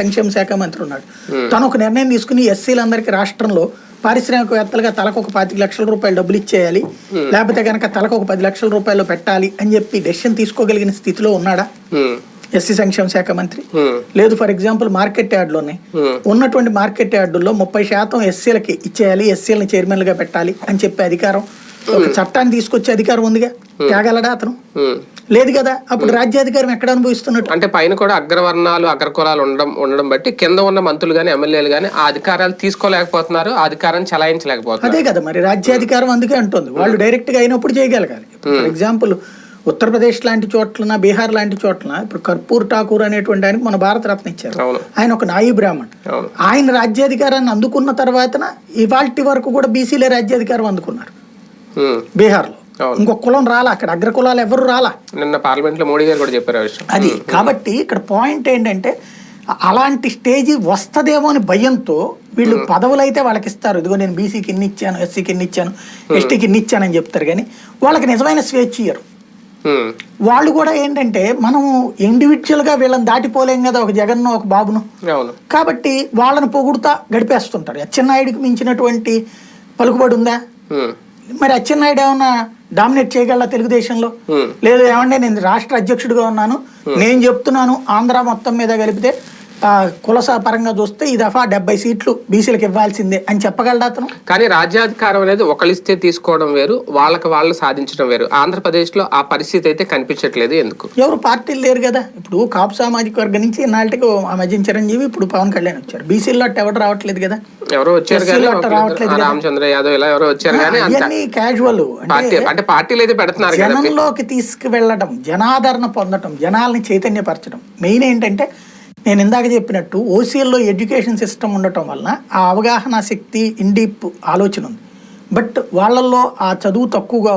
సంక్షేమ శాఖ మంత్రి ఉన్నాడు. తను ఒక నిర్ణయం తీసుకుని ఎస్సీలందరికీ రాష్ట్రంలో పారిశ్రామికవేత్తలుగా తలకు ఒక పాతిక లక్షల రూపాయలు డబ్బులు ఇచ్చేయాలి. లేకపోతే కనుక తలకు ఒక పది లక్షల రూపాయలు పెట్టాలి అని చెప్పి డెసిషన్ తీసుకోగలిగిన స్థితిలో ఉన్నాడా. ఎస్సీ సంక్షేమ శాఖ మంత్రి. లేదు ఫర్ ఎగ్జాంపుల్ మార్కెట్ యార్డులోనే. ఉన్నటువంటి మార్కెట్ యార్డుల్లో ముప్పై శాతం ఎస్సీలకి ఇచ్చేయాలి ఎస్సీలని చైర్మన్లుగా పెట్టాలి అని చెప్పే అధికారం. ఒక చట్టాన్ని తీసుకొచ్చే అధికారం ఉందిగా? తేగలడా అతను. లేదు కదా అప్పుడు రాజ్యాధికారం ఎక్కడ అనుభవిస్తున్నట్టు? అంటే పైన కూడా అగ్రవర్ణాలు అగ్రకులాలు ఉండడం ఉండడం బట్టి కింద ఉన్న మంత్రులు గాని ఎమ్మెల్యేలు గాని ఆ అధికారాలు తీసుకోలేకపోతున్నారు ఆ అధికారాన్ని చలాయించలేకపోతున్నారు. అదే కదా మరి రాజ్యాధికారం అందుకే అంటుంది. వాళ్ళు డైరెక్ట్గా అయినప్పుడు చేయగలగాలి. ఫర్ ఎగ్జాంపుల్ ఉత్తరప్రదేశ్ లాంటి చోట్లన బీహార్ లాంటి చోట్లన ఇప్పుడు కర్పూర్ ఠాకూర్ అనేటువంటి ఆయనకు మన భారతరత్న ఇచ్చారు. ఆయన ఒక నాయి బ్రాహ్మణ్. ఆయన రాజ్యాధికారాన్ని అందుకున్న తర్వాతన ఇవాల్టి వరకు కూడా బీసీలే రాజ్యాధికారం అందుకున్నారు. బీహార్లో. ఇంకొక కులం రాలా అక్కడ అగ్ర కులాలు ఎవరు రాలా? నిన్న పార్లమెంట్లో మోడీ గారు కూడా చెప్పారు అది కాబట్టి ఇక్కడ పాయింట్ ఏంటంటే అలాంటి స్టేజ్ వస్తదేమో అని భయంతో వీళ్ళు పదవులు అయితే వాళ్ళకి ఇస్తారు ఇదిగో నేను బీసీకి ఇన్ని ఇచ్చాను ఎస్సీకి ఇన్ని ఇచ్చాను ఎస్టీకి ఇన్ని ఇచ్చానని చెప్తారు కానీ వాళ్ళకి నిజమైన స్వేచ్ఛ ఇయ్యరు. వాళ్ళు కూడా ఏంటంటే మనం ఇండివిజువల్గా వీళ్ళని దాటిపోలేం కదా ఒక జగన్ను ఒక బాబును. కాబట్టి వాళ్ళని పొగుడుతా గడిపేస్తుంటారు. అచ్చెన్నాయుడికి మించినటువంటి పలుకుబడి ఉందా. మరి అచ్చెన్నాయుడు ఏమన్నా డామినేట్ చేయగలరా తెలుగుదేశంలో. లేదు ఏమంటే నేను రాష్ట్ర అధ్యక్షుడిగా ఉన్నాను. నేను చెప్తున్నాను ఆంధ్ర మొత్తం మీద కలిపితే కులస పరంగా చూస్తే ఈ దఫా డెబ్బై సీట్లు బీసీలకు ఇవ్వాల్సిందే అని చెప్పగలడా అతను? కానీ రాజ్యాధికారం అనేది ఒకళ్ళిస్తే తీసుకోవడం వేరు వాళ్ళకి వాళ్ళు సాధించడం వేరు. ఆంధ్రప్రదేశ్లో ఆ పరిస్థితి అయితే కనిపించట్లేదు ఎందుకు? ఎవరు పార్టీలు లేరు కదా. ఇప్పుడు కాపు సామాజిక వర్గం నుంచి ఇన్నాళ్ళకి ఆ మధ్య చిరంజీవి ఇప్పుడు పవన్ కళ్యాణ్ వచ్చారు. అట్ట ఎవరు రావట్లేదు కదా. ఎవరో వచ్చారు కానీ. రామచంద్ర యాదవ్ ఇలా ఎవరో వచ్చారు కానీ క్యాజువల్ అంటే పార్టీలు అయితే పెడుతున్నారు జనంలోకి తీసుకువెళ్ళడం జనాదరణ పొందడం జనాల్ని చైతన్యపరచడం మెయిన్ ఏంటంటే నేను ఇందాక చెప్పినట్టు ఓసీఎల్లో ఎడ్యుకేషన్ సిస్టమ్ ఉండటం వలన ఆ అవగాహన శక్తి ఇండీప్ ఆలోచన ఉంది. బట్ వాళ్ళల్లో ఆ చదువు తక్కువగా